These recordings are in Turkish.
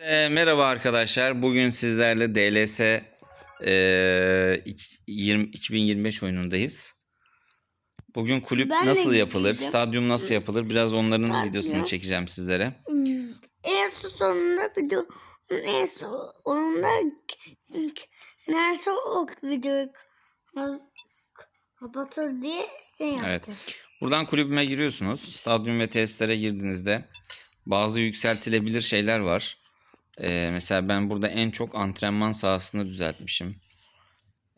E, merhaba arkadaşlar. Bugün sizlerle DLS e, iki- 20 2025 oyunundayız. Bugün kulüp Ben nasıl yapılır, gideceğim. stadyum nasıl yapılır biraz onların Stadyum. videosunu çekeceğim sizlere. Hmm. En sonunda video en sonunda nerede o videoyu kapatır diye şey yaptı. Evet. Buradan kulübüme giriyorsunuz. Stadyum ve testlere girdiğinizde bazı yükseltilebilir şeyler var. E, mesela ben burada en çok antrenman sahasını düzeltmişim.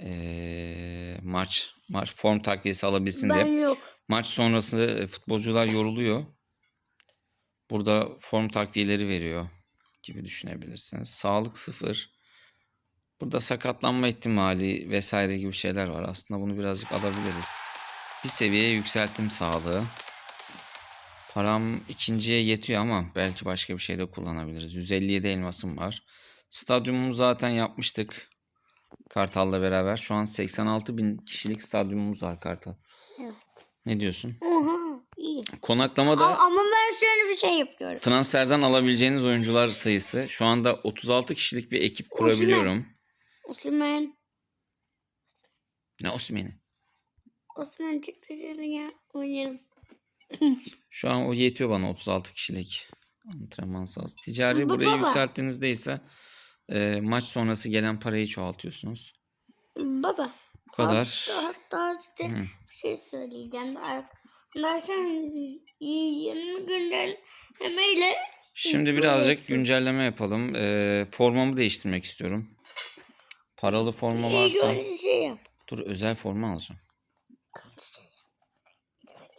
E, maç maç form takviyesi alabilsin diye. Ben yok. Maç sonrası futbolcular yoruluyor. Burada form takviyeleri veriyor gibi düşünebilirsiniz. Sağlık sıfır. Burada sakatlanma ihtimali vesaire gibi şeyler var. Aslında bunu birazcık alabiliriz. Bir seviyeye yükselttim sağlığı. Param ikinciye yetiyor ama belki başka bir şeyde kullanabiliriz. 157 elmasım var. Stadyumumu zaten yapmıştık. Kartal'la beraber. Şu an 86 bin kişilik stadyumumuz var Kartal. Evet. Ne diyorsun? Oha iyi. Konaklama da ama ben şöyle bir şey yapıyorum. transferden alabileceğiniz oyuncular sayısı. Şu anda 36 kişilik bir ekip kurabiliyorum. Osman. Ne Osman'i? Osman çık dışarıya oynayalım. Şu an o yetiyor bana 36 kişilik antrenman sahası. Ticari Baba, burayı yükselttiğinizde ise e, maç sonrası gelen parayı çoğaltıyorsunuz. Baba. Bu kadar. Hatta, hatta size Hı. bir şey söyleyeceğim. Arkadaşlar 20 güncellemeyle Şimdi birazcık güncelleme yapalım. E, formamı değiştirmek istiyorum. Paralı forma varsa şey yap. dur özel forma alacağım.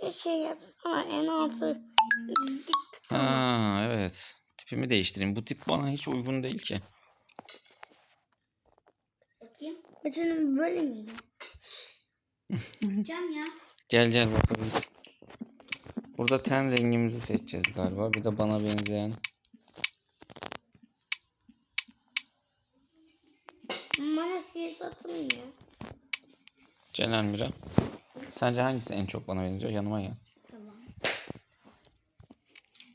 Bir şey yapsana en altı. Ha evet. Tipimi değiştireyim. Bu tip bana hiç uygun değil ki. Bakayım. Bütün böyle miydi? Yapacağım ya. Gel gel bakabiliriz. Burada ten rengimizi seçeceğiz galiba. Bir de bana benzeyen. Bana sihir satılmıyor. Gel Elmira. Sence hangisi en çok bana benziyor? Yanıma gel. Tamam.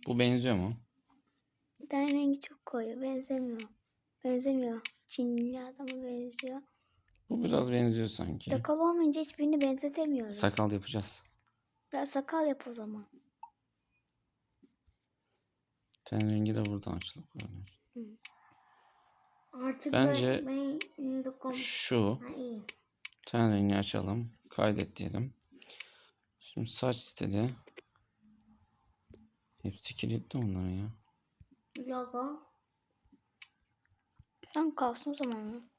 Bu benziyor mu? Bir tane rengi çok koyu. Benzemiyor. Benzemiyor. Çinli adama benziyor. Bu biraz benziyor sanki. Sakal olmayınca hiçbirini benzetemiyorum. Sakal yapacağız. Biraz sakal yap o zaman. Ten rengi de buradan açılıp koyuyoruz. Artık Bence ben, ben. Şu ten rengini açalım. Kaydet diyelim. Şimdi saç istedi. Hepsi kilitli onların ya. Logo. Tam kalsın o zaman.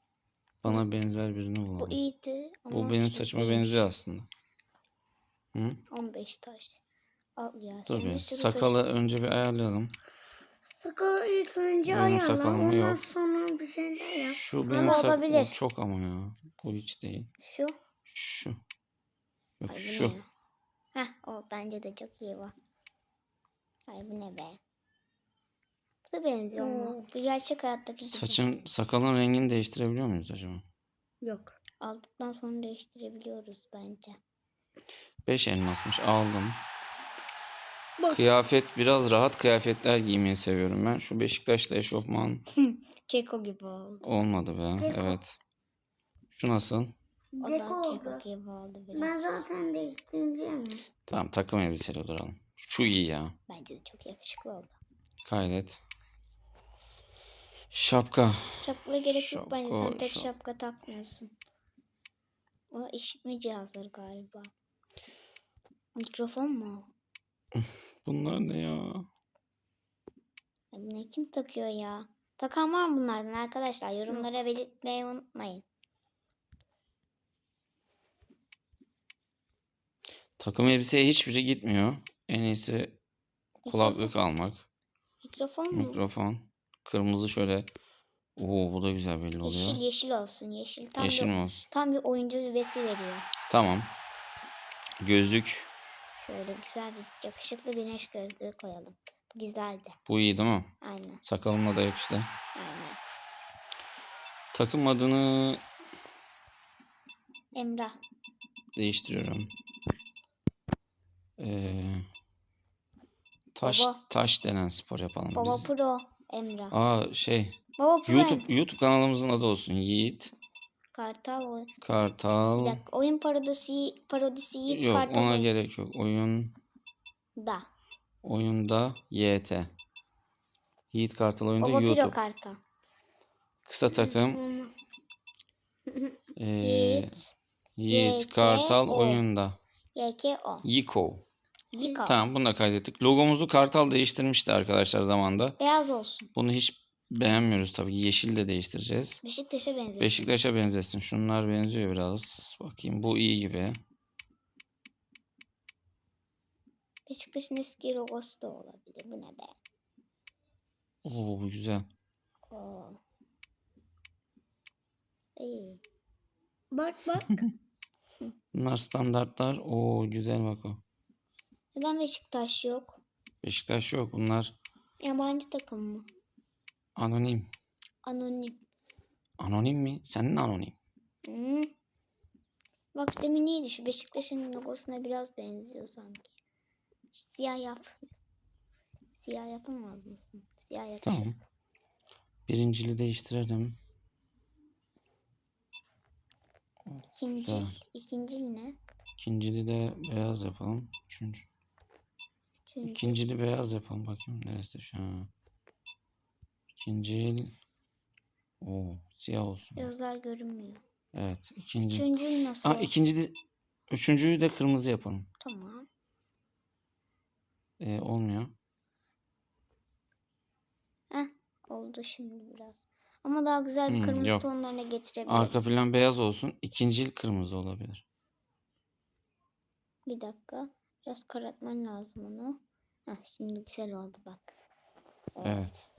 Bana benzer birini Bu bulalım. iyiydi. Ama Bu benim şey saçıma değilmiş. benziyor aslında. Hı? 15 taş. Al ya. Dur bir sürü sakalı önce bir ayarlayalım. Sakalı ilk önce Benim ayarla. sakalım Ondan yok. sonra bir şeyler yap. Şu Ama benim sak olabilir. bu çok ama ya. Bu hiç değil. Şu. Şu. Yok Ay bu şu. Heh o bence de çok iyi var. Ay bu ne be. Bu da benziyor ama. Bu gerçek hayattaki gibi. Saçın sakalın rengini değiştirebiliyor muyuz acaba? Yok. Aldıktan sonra değiştirebiliyoruz bence. 5 elmasmış aldım. Bak. Kıyafet biraz rahat kıyafetler giymeyi seviyorum ben. Şu Beşiktaş'ta eşofman Keko gibi oldu. olmadı be. Keko. Evet. Şu nasıl? O da keko gibi oldu biraz. Ben zaten değiştireceğim. Tamam takım elbiseyle duralım. Şu iyi ya. Bence de çok yakışıklı oldu. Kaydet. Şapka. Şapka gerek yok bence. Sen pek şap- şapka takmıyorsun. O işitme cihazları galiba. Mikrofon mu? Bunlar ne ya? Ay bu ne kim takıyor ya? Takan var mı bunlardan arkadaşlar? Yorumlara belirtmeyi unutmayın. Takım elbiseye hiçbiri gitmiyor. En iyisi kulaklık almak. Mikrofon mu? Mikrofon. Kırmızı şöyle. Oo bu da güzel belli oluyor. Yeşil yeşil olsun yeşil. Tam Yeşil bir, mi olsun? tam bir oyuncu üvesi veriyor. Tamam. Gözlük. Şöyle güzel bir yakışıklı güneş gözlüğü koyalım. Bu güzeldi. Bu iyi değil mi? Aynen. Sakalımla da yakıştı. Aynen. Takım adını Emrah. değiştiriyorum. Ee, taş Baba. taş denen spor yapalım Baba biz. Pro. Emrah. Aa şey Baba Prime. YouTube YouTube kanalımızın adı olsun. Yiğit Kartal oyun. Bir Kartal. dakika. Oyun parodisi, parodisi Yiğit Yok Kartal ona gerek yok. Oyun Da. oyunda YT. Yiğit Kartal oyunda Baba YouTube. Kartal. Kısa takım Olmaz. ee, Yiğit. Yiğit YK Kartal o. oyunda. YKO. Yiko. Yiko. Tamam bunu da kaydettik. Logomuzu Kartal değiştirmişti arkadaşlar zamanda. Beyaz olsun. Bunu hiç beğenmiyoruz tabii. Yeşil de değiştireceğiz. Beşiktaş'a benzesin. Beşiktaş'a benzesin. Şunlar benziyor biraz. Bakayım bu iyi gibi. Beşiktaş'ın eski logosu da olabilir. Bu ne be? Oo bu güzel. Oo. İyi. Bak bak. Bunlar standartlar. Oo güzel bak o. Neden Beşiktaş yok? Beşiktaş yok. Bunlar Yabancı takım mı? anonim. Anonim. Anonim mi? Senin anonim. Hmm. Bak demin iyiydi. Şu Beşiktaş'ın logosuna biraz benziyor sanki. Siyah yap. Siyah yapamaz mısın? Siyah yakışır. Tamam. Birincili değiştirelim. İkinci. Güzel. İkinci ne? İkincili de beyaz yapalım. Üçüncü. Üçüncü. İkincili beyaz yapalım. Bakayım neresi şu an. İkincil. Oo siyah olsun. Yazılar görünmüyor. Evet. ikinci. Üçüncü nasıl? Aa ikinci de, üçüncüyü de kırmızı yapalım. Tamam. Ee, olmuyor. Heh, oldu şimdi biraz. Ama daha güzel bir Hmm, kırmızı yok. tonlarına getirebiliriz. Arka plan beyaz olsun. İkincil kırmızı olabilir. Bir dakika. Biraz karartman lazım onu. Heh, şimdi güzel oldu bak. Evet.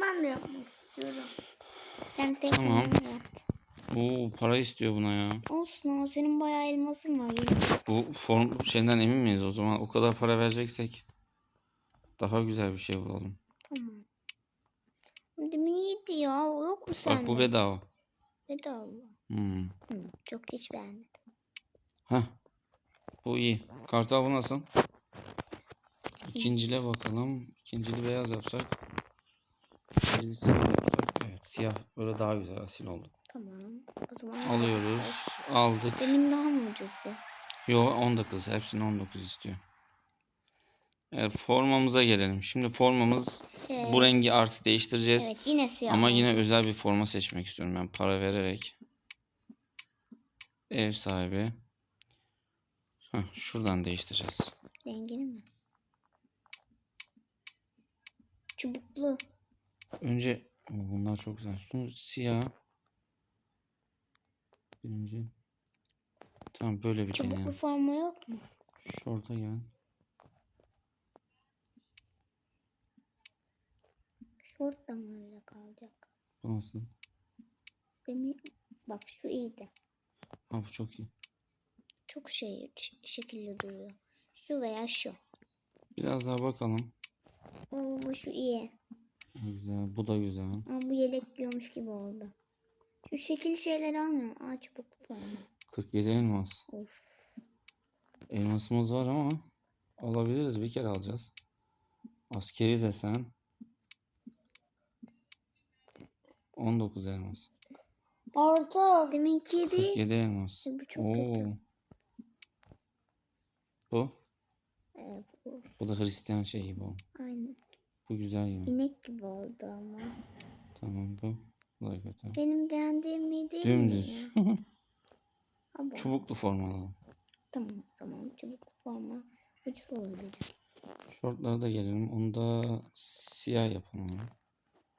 Ben de yapmak istiyorum. Tek Tamam. yap. Oo para istiyor buna ya. Olsun ama senin bayağı elmasın var. Yeni. Bu form şeyden emin miyiz o zaman? O kadar para vereceksek daha güzel bir şey bulalım. Tamam. Demin iyiydi ya. Yok mu sende? Bak bu bedava. Bedava. Hmm. Hı, çok hiç beğenmedim. Heh. Bu iyi. Kartal bu nasıl? İkincile bakalım. İkincili beyaz yapsak. İkincili siyah yapsak. Evet siyah böyle daha güzel asil oldu. Tamam. O zaman Alıyoruz. Aldık. Demin daha mı ucuzdu? Yo 19. Hepsini 19 istiyor. Evet formamıza gelelim. Şimdi formamız Evet. bu rengi artık değiştireceğiz. Evet yine siyah. Ama yine özel bir forma seçmek istiyorum ben para vererek. Ev sahibi. Heh, şuradan değiştireceğiz. Rengini mi? Çubuklu. Önce bunlar çok güzel. Şunu siyah. Birinci. Tamam böyle bir Çubuklu deneyelim. forma yok mu? Şorta gel. Şort da mı öyle kalacak? Bu nasıl? Demin bak şu iyiydi. Ha bu çok iyi. Çok şey şekilli duruyor. Şu veya şu. Biraz daha bakalım. Oo, bu şu iyi. Güzel. Bu da güzel. Ama bu yelek giyiyormuş gibi oldu. Şu şekil şeyleri almıyorum. Aa çubuklu forma. 47 elmas. Of. Elmasımız var ama alabiliriz. Bir kere alacağız. Askeri desen. 19 elmas. Orta. Deminki değil. 47 elmas. Bu çok Oo. kötü. Bu. Evet, bu. Bu da Hristiyan şeyi bu. Aynen. Bu güzel ya. İnek gibi oldu ama. Tamam bu. Bu da kötü. Benim beğendiğim mi değil mi Dümdüz. Ama. Çubuklu forma alalım. Tamam tamam. Çubuklu forma. Ucuz olabilir. Şortlara da gelelim. Onu da siyah yapalım.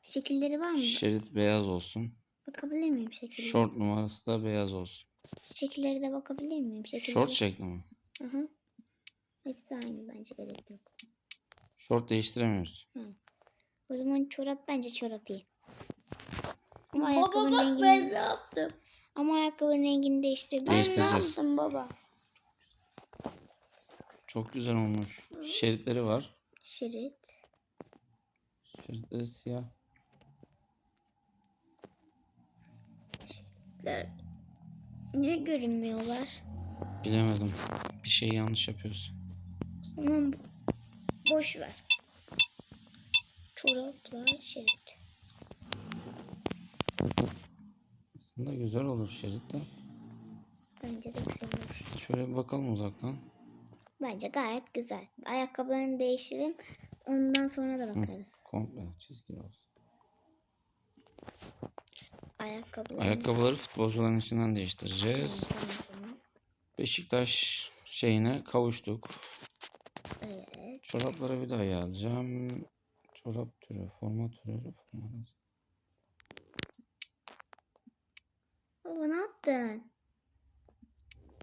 Şekilleri var mı? Şerit beyaz olsun. Bakabilir miyim şekillere? Şort numarası da beyaz olsun. Şekillere de bakabilir miyim? Şekilleri. Şort şekli mi? Hı hı. Hepsi aynı bence gerek yok. Şort değiştiremiyoruz. O zaman çorap bence çorap iyi. Ama Baba ayakkabının bak rengini, ben ne yaptım? ama ayakkabının rengini değiştirebilir. Ben ne Değiştireceğiz. yaptım baba? Çok güzel olmuş. Şeritleri var. Şerit. Şeritleri siyah. Niye görünmüyorlar? Bilemedim. Bir şey yanlış yapıyoruz. Tamam. Boş ver. Çoraplar şerit. Aslında güzel olur şerit de. Bence de güzel olur. Şöyle bir bakalım uzaktan. Bence gayet güzel. Ayakkabılarını değiştirelim. Ondan sonra da bakarız. Komple çizgi olsun. Ayakkabılarını. Ayakkabıları futbolcuların içinden değiştireceğiz. Beşiktaş şeyine kavuştuk. Evet. Çoraplara bir daha geleceğim. Çorap türü, forma türü, forma. Baba ne yaptın?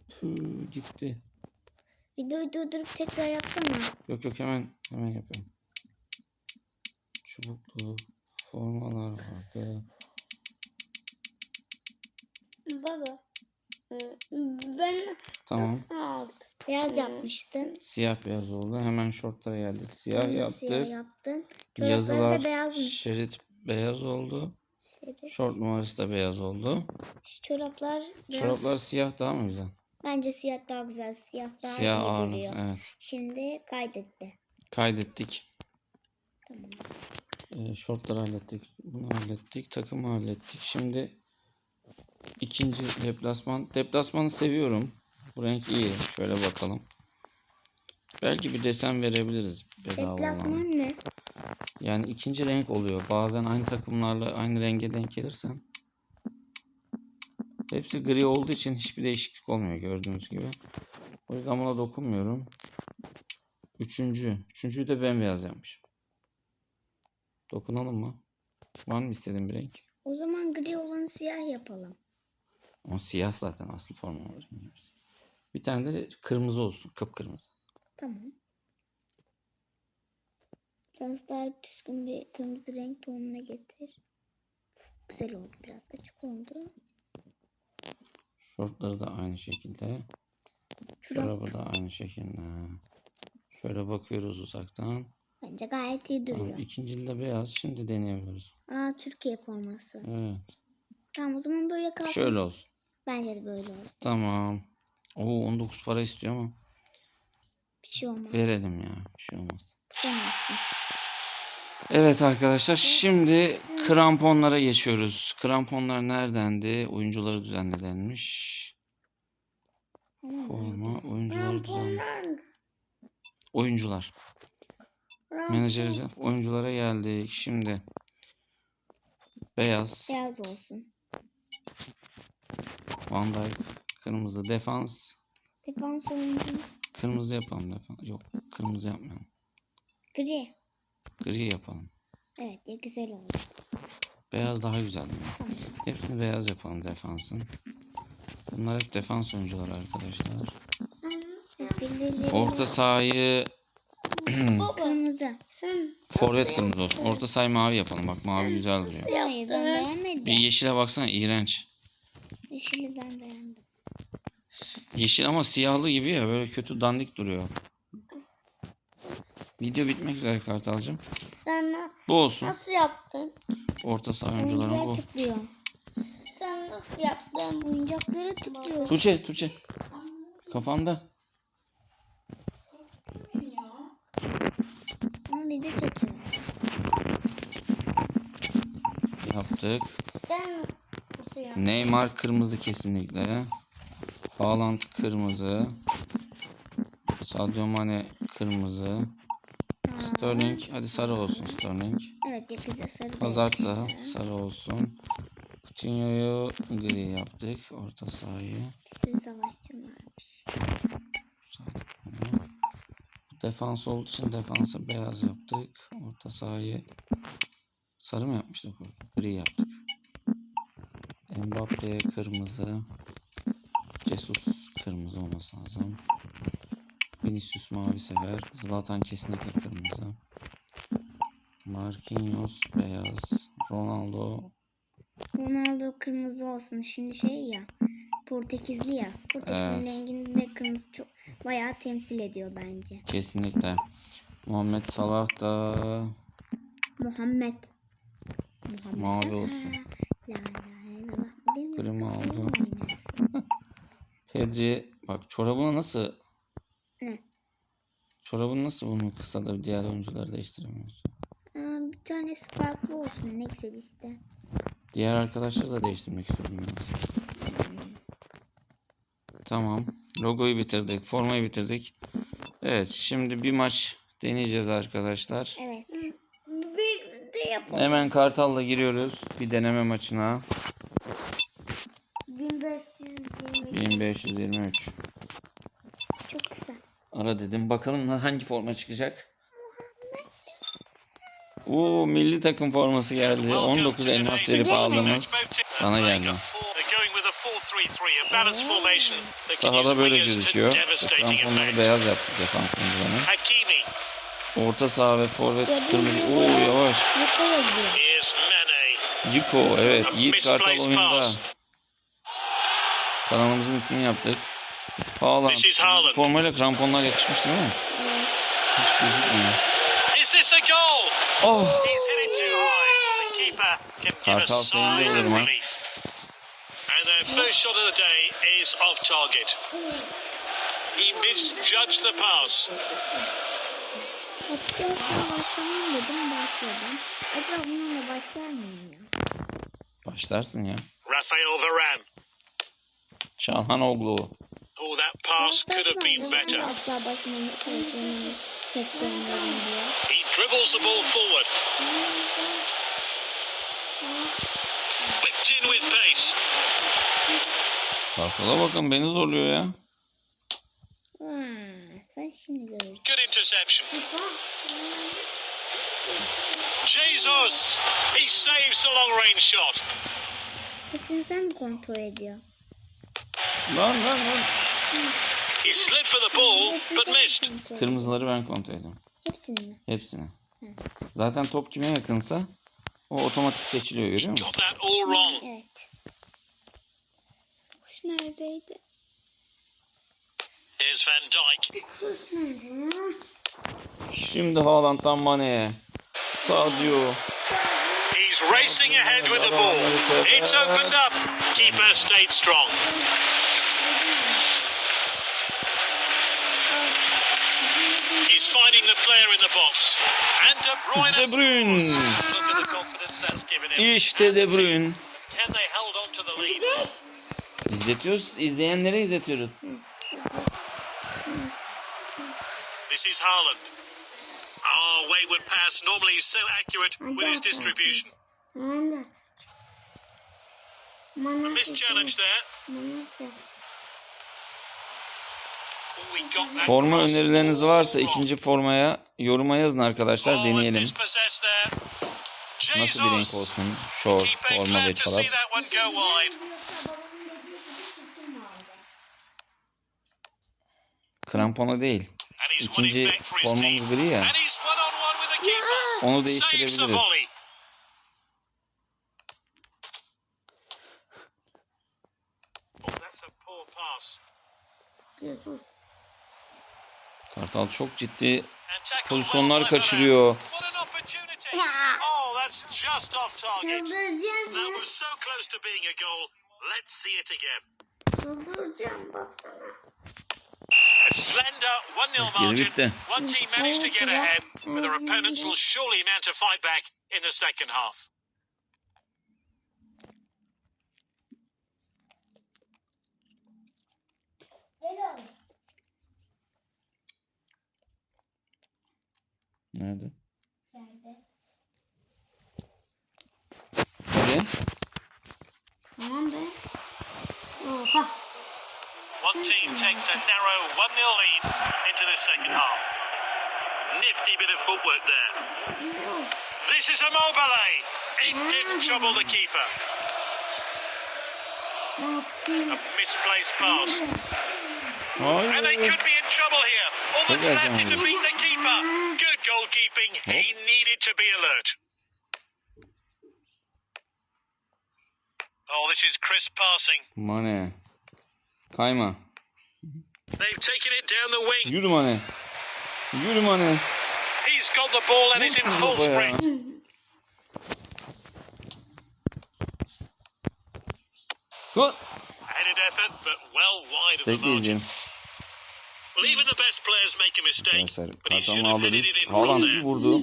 Tüh, gitti. Videoyu durdurup tekrar yapsana. Yok yok hemen hemen yapıyorum. Çubuklu formalar vardı. Baba. Ben Tamam. aldım. Beyaz yapmıştın. Siyah beyaz oldu. Hemen şortlara geldik. Siyah Onu yaptık. Siyah yaptın. Çorapları Yazılar beyazmış. şerit beyaz oldu. Şerit. Şort numarası da beyaz oldu. Çoraplar beyaz. Çoraplar siyah daha mı güzel? Bence siyah daha güzel. Siyah daha Siyah iyi ağırlık. duruyor. Evet. Şimdi kaydetti. Kaydettik. Tamam. Ee, şortları hallettik. Bunu hallettik. Takımı hallettik. Şimdi ikinci deplasman. Deplasmanı seviyorum. Bu renk iyi. Şöyle bakalım. Belki bir desen verebiliriz bedava olan. Deplasman ne? Yani ikinci renk oluyor. Bazen aynı takımlarla aynı renge denk gelirsen. Hepsi gri olduğu için hiçbir değişiklik olmuyor gördüğünüz gibi. O yüzden buna dokunmuyorum. Üçüncü. Üçüncüyü de bembeyaz yapmışım. Dokunalım mı? Var mı istediğin bir renk? O zaman gri olanı siyah yapalım. Ama siyah zaten asıl forma var. Bir tane de kırmızı olsun. Kıpkırmızı. Tamam. Biraz daha düzgün bir kırmızı renk tonuna getir. Güzel oldu. Biraz açık oldu. Şortları da aynı şekilde. Çorabı da aynı şekilde. Şöyle bakıyoruz uzaktan. Bence gayet iyi duruyor. Tamam, ikinci de beyaz. Şimdi deneyebiliriz. Aa Türkiye forması. Evet. Tamam o zaman böyle kalsın. Şöyle olsun. Bence de böyle olsun. Tamam. Oo 19 para istiyor ama Bir şey olmaz. verelim ya. Bir şey olmaz. Evet arkadaşlar şimdi kramponlara geçiyoruz. Kramponlar neredendi? Oyuncuları düzenlenmiş. Forma oyuncuları düzenlenmiş. Oyuncular. Menajeri oyunculara geldik. Şimdi beyaz, Beyaz olsun. Van Dijk, kırmızı defans. Defans oyuncu. Kırmızı yapalım defans. Yok, kırmızı yapmayalım. Gri. Gri yapalım. Evet ya güzel oldu. Beyaz daha güzel. Tamam. Hepsini beyaz yapalım defansın. Bunlar hep defans oyuncuları arkadaşlar. Orta sahayı kırmızı. sen forvet kırmızı olsun. Orta sahayı mavi yapalım. Bak mavi güzel duruyor. Hayır ben beğenmedim. Bir yeşile baksana iğrenç. Yeşili ben beğendim. Yeşil ama siyahlı gibi ya böyle kötü dandik duruyor. Video bitmek üzere Kartalcığım. sen na- Bu olsun. nasıl yaptın? Orta saha oyuncularım Oyuncular bu. tıklıyor. Sen nasıl yaptın? Oyuncakları tıklıyor. Tuğçe, Tuğçe. Kafanda. Ama çekiyor. Yaptık. Sen? Neymar kırmızı kesinlikle. Haaland kırmızı. Sadio Mane kırmızı. Sterling hadi sarı olsun Sterling. Evet bize sarı Hazard da sarı olsun. Coutinho'yu gri yaptık. Orta sahayı. Bir sürü savaşçım varmış. Defans olduğu için defansı beyaz yaptık. Orta sahayı sarı mı yapmıştık orada? Gri yaptık. Mbappe kırmızı. Jesus kırmızı olması lazım. Vinicius mavi sever. Zlatan kesinlikle kırmızı. Marquinhos beyaz. Ronaldo Ronaldo kırmızı olsun. Şimdi şey ya. Portekizli ya. Portekiz'in Evet. rengini de kırmızı çok bayağı temsil ediyor bence. kesinlikle. Muhammed Salah da Muhammed. Muhammed. Mavi olsun. La. Bilmiyorsan oldu. oynarsın. Pedri bak çorabını nasıl Ne? çorabını nasıl bunu kısa da diğer oyuncuları değiştiremiyoruz. Aa, bir tanesi farklı olsun. Ne güzel işte. Diğer arkadaşları da değiştirmek istiyorum. Tamam. Logoyu bitirdik. Formayı bitirdik. Evet. Şimdi bir maç deneyeceğiz arkadaşlar. Evet. Bir de yapalım. Hemen Kartal'la giriyoruz. Bir deneme maçına. 1520. 1523. Çok güzel. Ara dedim. Bakalım hangi forma çıkacak. Oo milli takım forması geldi. 19 elmas verip aldığımız bana geldi. Sahada böyle gözüküyor. Kramponları beyaz yaptık defans oyuncularına. Orta saha ve forvet kırmızı. ya? yavaş. Ciko evet. Yiğit Kartal oyunda. Kanalımızın ismini yaptık. Haaland. Formayla kramponlar yakışmış değil mi? Evet. Hiç gözükmüyor. Oh! He's hit it too high. The keeper can give a sigh of relief. And their first shot of the day is off target. He misjudged the pass. Yapacağız ben başlamam dedim başladım. Acaba bununla başlar mıyım ya? Başlarsın ya. Rafael Varane. Çalhanoglu. Oh, that pass could have been better. Asla başlamamı sırasını pek sevmiyorum diyor. He dribbles the ball forward. Whipped in with pace. Kartal'a bakın beni zorluyor ya. Sen şimdi görürsün. Good interception. Jesus! He saves the long range shot. Hepsini sen mi kontrol ediyor? Lan lan lan. He slid for the ball, but missed. Kırmızıları ben kontrol ediyorum. Hepsini mi? Hepsini. Zaten top kime yakınsa o otomatik seçiliyor görüyor musun? Got that all wrong. Evet. Kuş neredeydi? Here's Van Dijk. Şimdi Haaland'dan Mane'ye. Sadio. He's racing ahead with the ball. It's opened up. Keeper stayed strong. Finding the player in the box. And De Bruyne, De Bruyne. Look at the confidence that's given him. İşte De Bruyne. Can they hold on to the lead? İzletiyoruz. izleyenlere izletiyoruz. This is Haaland. Oh, wayward pass. Normally he's so accurate with his distribution. Manda. Manda. Missed challenge there. Forma önerileriniz varsa ikinci formaya yoruma yazın arkadaşlar deneyelim. Nasıl bir renk olsun? Şort, Keeper forma ve çorap. Krampona değil. İkinci formamız gri ya. Onu değiştirebiliriz. Oh. Jesus. Kartal çok ciddi pozisyonlar kaçırıyor. Oh, that's just off target. Çıldıracağım baksana. Slender 1 0 Geri margin. bitti. One team managed to get ahead, but their opponents will surely mount a fight back in the second half. Nerede? Hadi. Tamam be. Oha. One team takes a narrow 1 0 lead into the second half. Nifty bit of footwork there. This is a mobile. It didn't ah. trouble the keeper. A misplaced pass. And they could be in trouble here. All that's left is to beat the keeper. Ah. Good He needed to be alert. Oh, this is crisp passing. Mane. Kayma. They've taken it down the wing. Yürü Mane. Yürü Mane. He's got the ball and is in full sprint. Gol. Headed effort, but well wide of the Bekle margin. izleyelim. Even the best players make a mistake, Arkadaşlar but he should Kartal'ın have aldığı headed it risk. in from Haaland bir vurdu.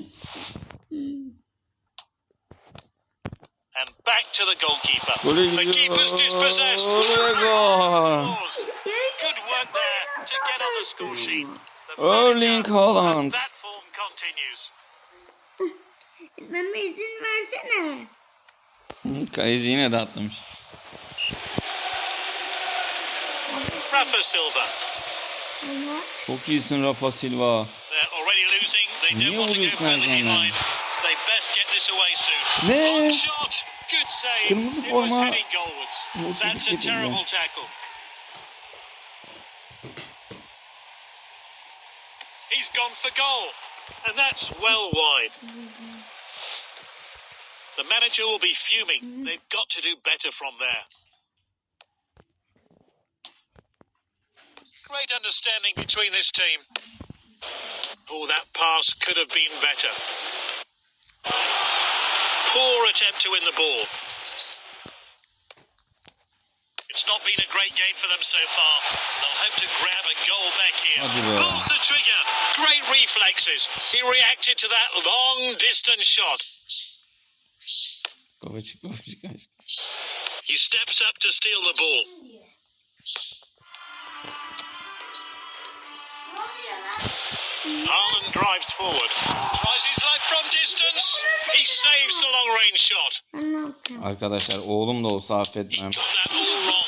And back to the goalkeeper. Gole The keeper's gidiyor. dispossessed. Ve gol. Scores. Good work there to get on the score sheet. The Erling Haaland. and That form continues. Gitmeme izin versene. Kaleci yine de atlamış. Rafa Silva. Çok iyisin Rafa Silva. Niye save. erkenden? Ne? Kırmızı forma. That's a terrible tackle. He's gone for goal. And that's well wide. The manager will be fuming. They've got to do better from there. Great understanding between this team. Oh, that pass could have been better. Poor attempt to win the ball. It's not been a great game for them so far. They'll hope to grab a goal back here. Pulls the trigger. Great reflexes. He reacted to that long distance shot. He steps up to steal the ball. Haaland drives forward. Tries his luck from distance. He saves the long range shot. Arkadaşlar oğlum da olsa affetmem. got that all wrong.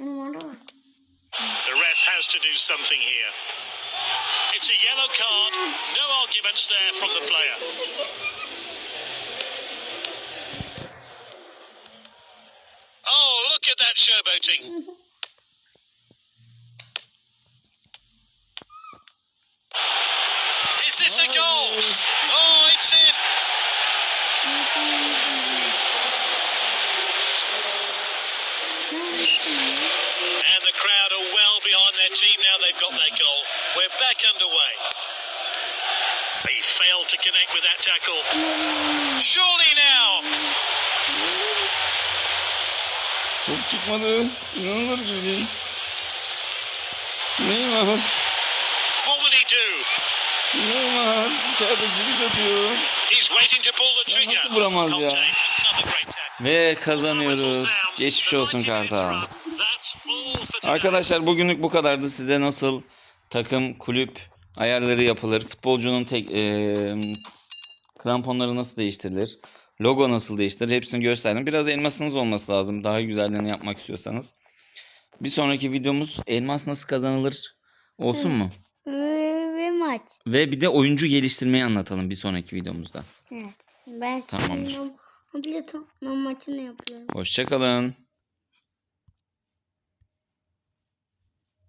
Benim orada var. The ref has to do something here. It's a yellow card. No arguments there from the player. Oh, showboating. Is this a oh. goal? Oh, it's in. And the crowd are well behind their team now they've got their goal. We're back underway. He failed to connect with that tackle. Surely now. Top çıkmadı. İnanılır gibi değil. Neymar. What will he do? Neymar. İçeride cirit atıyor. He's waiting to pull the trigger. nasıl vuramaz ya? Ve kazanıyoruz. Geçmiş olsun Kartal. Arkadaşlar bugünlük bu kadardı. Size nasıl takım, kulüp ayarları yapılır, futbolcunun tek eee, kramponları nasıl değiştirilir, logo nasıl değiştirilir hepsini gösterdim. Biraz elmasınız olması lazım daha güzellerini yapmak istiyorsanız. Bir sonraki videomuz elmas nasıl kazanılır olsun mu? Ve, ve maç. Ve bir de oyuncu geliştirmeyi anlatalım bir sonraki videomuzda. Evet. Ben Tamamdır. şimdi mobilya maçını yapıyorum. Hoşçakalın.